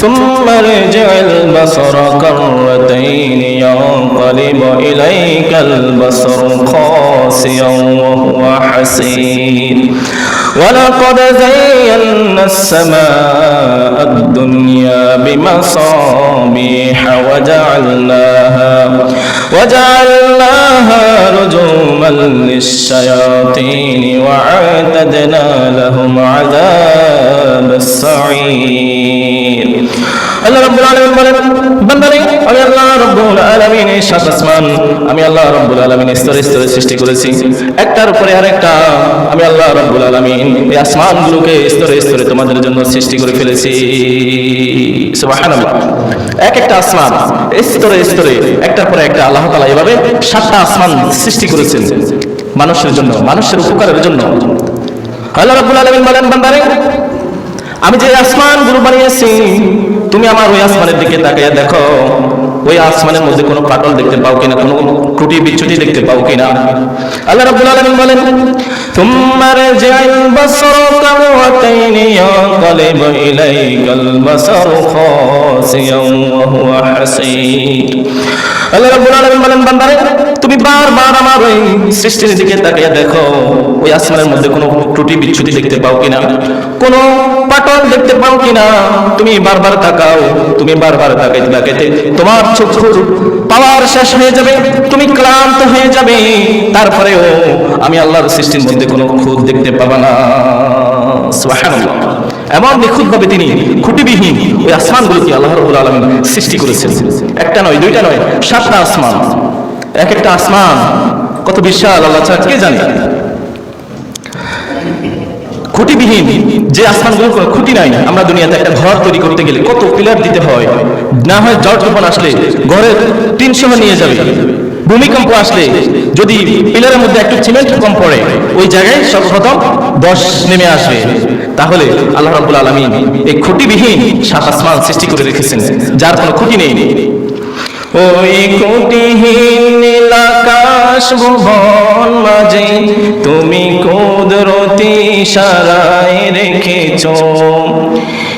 ثم ارجع البصر كرتين ينقلب إليك البصر خاسئا وهو حسير ولقد زينا السماء الدنيا بمصابيح وجعلناها وجعلناها رجوما للشياطين وأعتدنا لهم عذاب السعير. আল্লাহ রাব্বুল আলামিন বলেন, বান্দারে, আমি আল্লাহ রাব্বুল আলামিন সাত আসমান আমি আল্লাহ রাব্বুল আলামিন স্তরে স্তরে সৃষ্টি করেছি। একটার উপরে আরেকটা, আমি আল্লাহ রাব্বুল আলামিন এই আসমানগুলোকে স্তরে স্তরে তোমাদের জন্য সৃষ্টি করে ফেলেছি। সুবহানাল্লাহ। এক একটা আসমান, স্তরে স্তরে, একটার পরে একটা, আল্লাহ তাআলা এভাবে সাতটা আসমান সৃষ্টি করেছেন। মানুষের জন্য, মানুষের উপকারের জন্য। আল্লাহ রাব্বুল আলামিন বলেন, বান্দারে আমি যে আসমান আসমানগুলো বানিয়েছি, তুমি আমার ওই আসমানের দিকে তাকাইয়া দেখো। ওই আসমানের মধ্যে কোনো ফাটল দেখতে পাও কিনা, কোনো ত্রুটি বিচ্ছুটি দেখতে পাও কিনা। আল্লাহ রাব্বুল আলামিন বলেন যে জাইল বাসরকা كرتين ينقلب إليك البصر خاسئا وهو حسير আল্লাহ রাব্বুল আলামিন বলেন বান্দারে তুমি বারবার আমার ওই সৃষ্টির দিকে তাকিয়ে দেখো ওই আসমানের মধ্যে কোনো ত্রুটি বিচ্ছুতি দেখতে পাও কিনা কোনো পাটল দেখতে পাও কিনা তুমি বারবার তাকাও তুমি বারবার তাকাইতে তাকাইতে তোমার চক্ষুর পাওয়ার শেষ হয়ে যাবে তুমি ক্লান্ত হয়ে যাবে তারপরেও আমি আল্লাহর সৃষ্টির মধ্যে কোনো খুঁত দেখতে পাবা না সুবহানাল্লাহ এমন নিখুঁত ভাবে তিনি খুঁটিবিহীন ওই আসমানগুলোকে আল্লাহ রাব্বুল আলম সৃষ্টি করেছেন। একটা নয়, দুইটা নয়, সাতটা আসমান। এক একটা আসমান কত বিশাল, আল্লাহ ছাড়া কে জানে? খুঁটিবিহীন যে আসমানগুলো কোনো খুঁটি নাই। আমরা দুনিয়াতে একটা ঘর তৈরি করতে গেলে কত পিলার দিতে হয়। না হয় ঝড় তুফান আসলে ঘরের সহ নিয়ে যাবে। ভূমিকম্প আসলে, যদি পিলারের মধ্যে একটু সিমেন্ট কম পড়ে, ওই জায়গায় সর্বপ্রথম দশ নেমে আসবে। তাহলে আল্লাহ রাব্বুল আলামিন এই খুঁটিবিহীন সাত আসমান সৃষ্টি করে রেখেছেন, যার কোনো খুঁটি নেই। ওই কুটিহীন নীলাকাশ ভুবন মাঝে তুমি কুদরতি সারায় রেখেছ।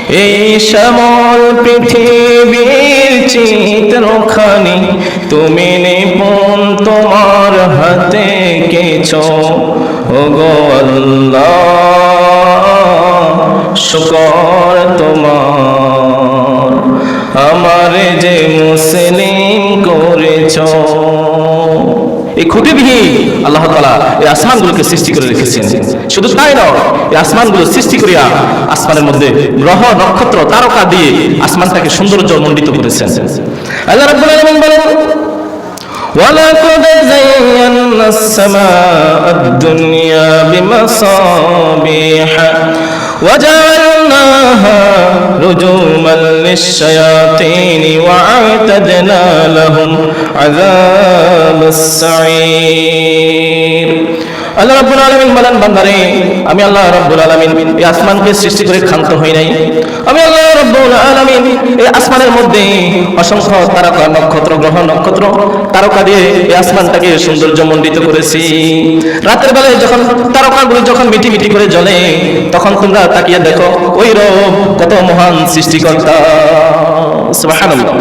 এই শ্যামল পৃথিবীর চিত্রখানি, তুমি নিপুণ তোমার হাতে কেছ। ও আল্লাহ, শুকর তোমার, আমার যে মুসলিম করেছ। এই খুঁটিবিহীন আল্লাহ তালা আসমানগুলোকে সৃষ্টি করে রেখেছেন শুধু তাই নয় এই আসমানগুলো সৃষ্টি করিয়া আসমানের মধ্যে গ্রহ নক্ষত্র তারকা দিয়ে আসমানটাকে সৌন্দর্য মণ্ডিত করেছেন আল্লাহ রাব্বুল আলামিন বলেন ولقد زينا السماء الدنيا بمصابيح وجعلناها رجوما للشياطين وأعتدنا لهم عذاب السعير আল্লাহ রাব্বুল আলামিন বলেন, বান্দারে, আমি আল্লাহ রাব্বুল আলামিন এই আসমানকে সৃষ্টি করে ক্ষান্ত হই নাই। আমি আল্লাহ রাব্বুল আলামিন এই আসমানের মধ্যে অসংখ্য তারকা নক্ষত্র, গ্রহ নক্ষত্র, তারকা দিয়ে এই আসমানটাকে সৌন্দর্য মণ্ডিত করেছি। রাতের বেলায় যখন তারকাগুলো যখন মিটি মিটি করে জ্বলে, তখন তোমরা তাকিয়ে দেখো ওই রব কত মহান সৃষ্টিকর্তা। সুবহানাল্লাহ।